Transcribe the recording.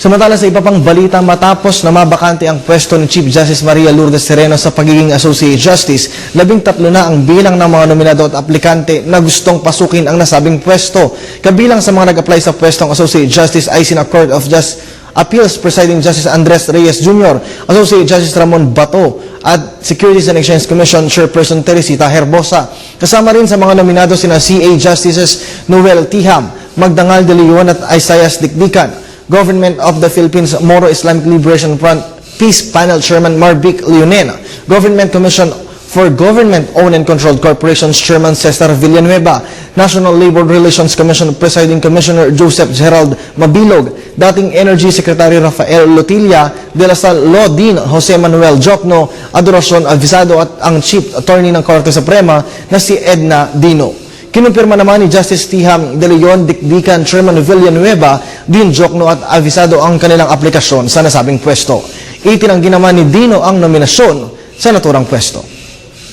Samantala sa iba pang balita matapos na mabakante ang pwesto ni Chief Justice Maria Lourdes Sereno sa pagiging Associate Justice, labing tatlo na ang bilang ng mga nominado at aplikante na gustong pasukin ang nasabing pwesto. Kabilang sa mga nag-apply sa pwestong Associate Justice ay sina Court of Just Appeals Presiding Justice Andres Reyes Jr., Associate Justice Ramon Bato, at Securities and Exchange Commission Chairperson Teresita Herbosa. Kasama rin sa mga nominado sina CA Justices Noel Tiham, Magdangal de Leon at Isaias Dikdikan. Government of the Philippines Moro Islamic Liberation Front Peace Panel Chairman Marvic Leonen, Government Commission for Government-Owned and Controlled Corporations Chairman Cesar Villanueva, National Labor Relations Commission Presiding Commissioner Joseph Gerald Mabilog, dating Energy Secretary Rafael Lotilla, De La Salle Dean Jose Manuel Jokno, Adoracion Avisado at ang Chief Attorney ng Korte Suprema na si Edna Dino. Kinumpirma naman ni Justice Tiham De Leon Dikdikan Chairman Villanueva, Dean Jokno at Avisado ang kanilang aplikasyon sa nasabing pwesto. Itinanggi naman ni Dino ang nominasyon sa naturang pwesto.